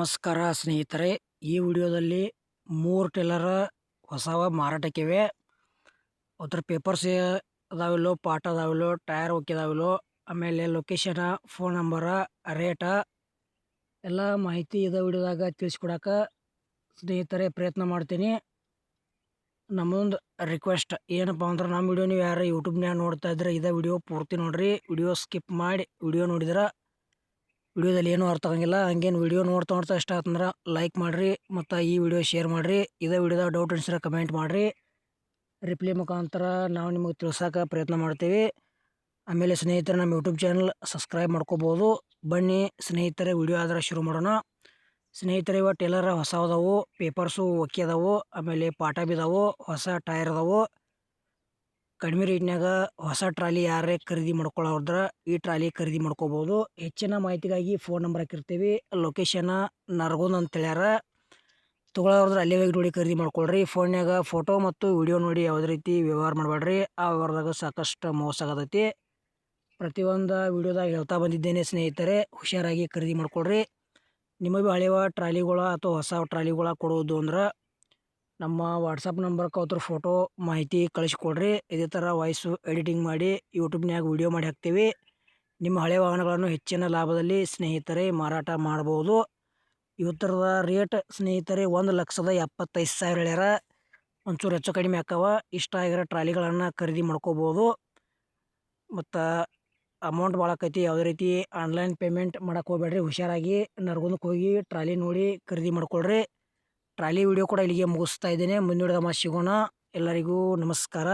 ನಮಸ್ಕಾರ ಸ್ನೇಹಿತರೆ, ಈ ವಿಡಿಯೋದಲ್ಲಿ ಮೂರು ಟೆಲರ ಹೊಸವ ಮಾರಾಟಕ್ಕಿವೆ. ಅದ್ರ ಪೇಪರ್ಸ್ ಅದಾವಿಲ್ಲೋ ಪಾಠ ಅದಾವಿಲ್ಲೋ, ಟೈರ್ ಹೋಗಿದಾವಿಲ್ಲೋ ಆಮೇಲೆ ಲೊಕೇಶನ ಫೋನ್ ನಂಬರ ರೇಟ ಎಲ್ಲ ಮಾಹಿತಿ ಇದ ವಿಡಿಯೋದಾಗ ತಿಳಿಸ್ಕೊಡಕ್ಕೆ ಸ್ನೇಹಿತರೆ ಪ್ರಯತ್ನ ಮಾಡ್ತೀನಿ. ನಮ್ಮದೊಂದು ರಿಕ್ವೆಸ್ಟ್ ಏನಪ್ಪ ಅಂದ್ರೆ, ನಮ್ಮ ವಿಡಿಯೋ ನೀವು ಯಾರು ಯೂಟ್ಯೂಬ್ನ್ಯಾಗ ನೋಡ್ತಾ ಇದ್ರೆ ಇದೇ ವಿಡಿಯೋ ಪೂರ್ತಿ ನೋಡಿರಿ. ವಿಡಿಯೋ ಸ್ಕಿಪ್ ಮಾಡಿ ವಿಡಿಯೋ ನೋಡಿದ್ರೆ ವಿಡಿಯೋದಲ್ಲಿ ಏನೂ ಅರ್ಥ ಆಗಂಗಿಲ್ಲ. ಹಂಗೇನು ವಿಡಿಯೋ ನೋಡ್ತಾ ನೋಡ್ತಾ ಇಷ್ಟ ಆತಂದ್ರೆ ಲೈಕ್ ಮಾಡಿರಿ, ಮತ್ತು ಈ ವಿಡಿಯೋ ಶೇರ್ ಮಾಡಿರಿ. ಇದೇ ವಿಡಿಯೋದಾಗ ಡೌಟ್ ಅನ್ಸಿರ ಕಮೆಂಟ್ ಮಾಡಿರಿ. ರಿಪ್ಲೈ ಮುಖಾಂತರ ನಾವು ನಿಮಗೆ ತಿಳ್ಸೋಕೆ ಪ್ರಯತ್ನ ಮಾಡ್ತೀವಿ. ಆಮೇಲೆ ಸ್ನೇಹಿತರೆ ನಮ್ಮ ಯೂಟ್ಯೂಬ್ ಚಾನಲ್ ಸಬ್ಸ್ಕ್ರೈಬ್ ಮಾಡ್ಕೋಬೋದು. ಬನ್ನಿ ಸ್ನೇಹಿತರೆ, ವಿಡಿಯೋ ಆದ್ರೆ ಶುರು ಮಾಡೋಣ. ಸ್ನೇಹಿತರೆ ಇವ ಟೇಲರ್ ಹೊಸ ಅದಾವು ಪೇಪರ್ಸು ಒಕ್ಕಿ ಅದಾವು. ಆಮೇಲೆ ಪಾಟ ಬಿದ್ದಾವು ಹೊಸ ಟೈರ್ ಅದಾವು. ಕಡಿಮೆ ರೇಟ್ನ್ಯಾಗ ಹೊಸ ಟ್ರಾಲಿ ಯಾರೇ ಖರೀದಿ ಮಾಡ್ಕೊಳ್ಳೋದ್ರ ಈ ಟ್ರಾಲಿ ಖರೀದಿ ಮಾಡ್ಕೋಬೋದು. ಹೆಚ್ಚಿನ ಮಾಹಿತಿಗಾಗಿ ಫೋನ್ ನಂಬರ್ ಹಾಕಿರ್ತೀವಿ. ಲೊಕೇಶನ್ ನರಗುಂದ್ ಅಂತ ಹೇಳ್ಯಾರ. ತೊಗೊಳೋದ್ರ ಅಲ್ಲೇ ಹೋಗಿ ನೋಡಿ ಖರೀದಿ ಮಾಡ್ಕೊಳ್ರಿ. ಫೋನ್ಯಾಗ ಫೋಟೋ ಮತ್ತು ವಿಡಿಯೋ ನೋಡಿ ಯಾವುದೇ ರೀತಿ ವ್ಯವಹಾರ ಮಾಡಬೇಡ್ರಿ ಆ ವ್ಯವಹಾರದಾಗ ಸಾಕಷ್ಟು ಮೋಸ ಆಗತೈತಿ. ಪ್ರತಿಯೊಂದು ವಿಡಿಯೋದಾಗ ಹೇಳ್ತಾ ಬಂದಿದ್ದೇನೆ ಸ್ನೇಹಿತರೆ, ಹುಷಾರಾಗಿ ಖರೀದಿ ಮಾಡ್ಕೊಳ್ರಿ. ನಿಮಗೆ ಹಳೆಯ ಟ್ರಾಲಿಗಳ ಅಥವಾ ಹೊಸ ಟ್ರಾಲಿಗಳ ಕೊಡೋದು ಅಂದ್ರೆ ನಮ್ಮ ವಾಟ್ಸಪ್ ನಂಬರ್ ಅವ್ರ ಫೋಟೋ ಮಾಹಿತಿ ಕಳಿಸ್ಕೊಡ್ರಿ. ಇದೇ ಥರ ವಾಯ್ಸು ಎಡಿಟಿಂಗ್ ಮಾಡಿ ಯೂಟ್ಯೂಬ್ನ್ಯಾಗ ವಿಡಿಯೋ ಮಾಡಿ ಹಾಕ್ತೀವಿ. ನಿಮ್ಮ ಹಳೆ ವಾಹನಗಳನ್ನು ಹೆಚ್ಚಿನ ಲಾಭದಲ್ಲಿ ಸ್ನೇಹಿತರೆ ಮಾರಾಟ ಮಾಡ್ಬೋದು. ಇವತ್ತರದ ರೇಟ್ ಸ್ನೇಹಿತರೆ ಒಂದು ಲಕ್ಷದ ಎಪ್ಪತ್ತೈದು ಸಾವಿರ ಹೇಳ್ಯಾರ. ಒಂಚೂರು ಹೆಚ್ಚು ಕಡಿಮೆ ಆಕವ ಇಷ್ಟ ಆಗಿರೋ ಟ್ರಾಲಿಗಳನ್ನು ಖರೀದಿ ಮಾಡ್ಕೋಬೋದು. ಮತ್ತು ಅಮೌಂಟ್ ಭಾಳ ಆಕೈತಿ. ಯಾವುದೇ ರೀತಿ ಆನ್ಲೈನ್ ಪೇಮೆಂಟ್ ಮಾಡೋಕ್ಕೆ ಹೋಗ್ಬೇಡ್ರಿ. ಹುಷಾರಾಗಿ ನರ್ಗುಂದಕ್ಕೆ ಹೋಗಿ ಟ್ರಾಲಿ ನೋಡಿ ಖರೀದಿ ಮಾಡ್ಕೊಳ್ರಿ. ಟ್ರಾಲಿ ವಿಡಿಯೋ ಕೂಡ ಇಲ್ಲಿಗೆ ಮುಗಿಸ್ತಾ ಇದ್ದೇನೆ. ಮುಂದಿನ ಸಿಗೋಣ. ಎಲ್ಲರಿಗೂ ನಮಸ್ಕಾರ.